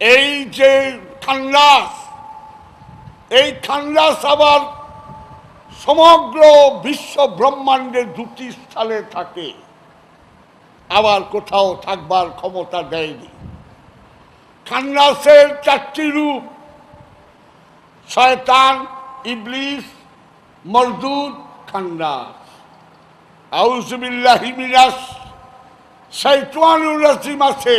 এই যে খান্নাস এই খান্নাস আবার সমগ্র বিশ্ব ব্রহ্মাণ্ডের দুটি স্থানে থাকে, আবার কোথাও থাকবার ক্ষমতা দেয়নি। খান্নাসের চারটি রূপ, শয়তান, ইবলিস মরদুদ খান্নাস আউজবিল্লাহি মিনাস শৈতানুর রাজিম আছে।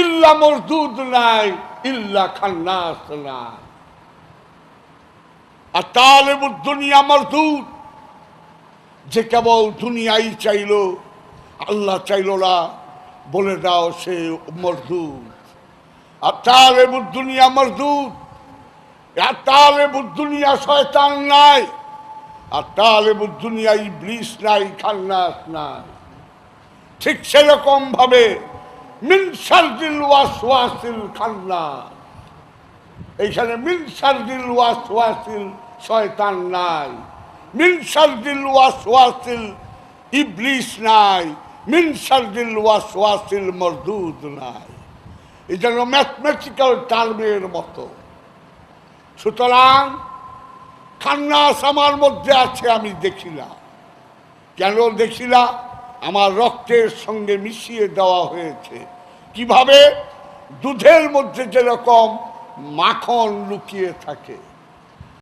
ইল্লা মরদুদ নাই, ইল্লা খান্নাস নাই। আর তালেবুর দুনিয়া মরদুদ, যে কেবল দুনিয়াই চাইল, আল্লাহ চাইল না, বলে দাও সে মরদুদ। আর তালেবুর দুনিয়া মরদুদ, আর তালেবুর দুনিয়া শয়তান নাই, আর তালেবুর দুনিয়া ইবলিস নাই, খান্নাস নাই। ঠিক সেরকম ভাবে মিনসারদিল ওয়াসওয়াসিল খান্নাস এইখানে মিনসারদিল ওয়াসওয়াসিল শয়তান নাই। মিনসারদিল ওয়াসওয়াসিল ইবলিস নাই। মিনসারদিল ওয়াসওয়াসিল মরদুদ নাই। এই যেন ম্যাথমেটিক্যাল টার্মের মতো। সুতরাং খান্নাস আমার মধ্যে আছে, আমি দেখিলাম। কেন দেখিলা আমার রক্তের সঙ্গে মিশিয়ে দেওয়া হয়েছে। কীভাবে? দুধের মধ্যে যেরকম মাখন লুকিয়ে থাকে।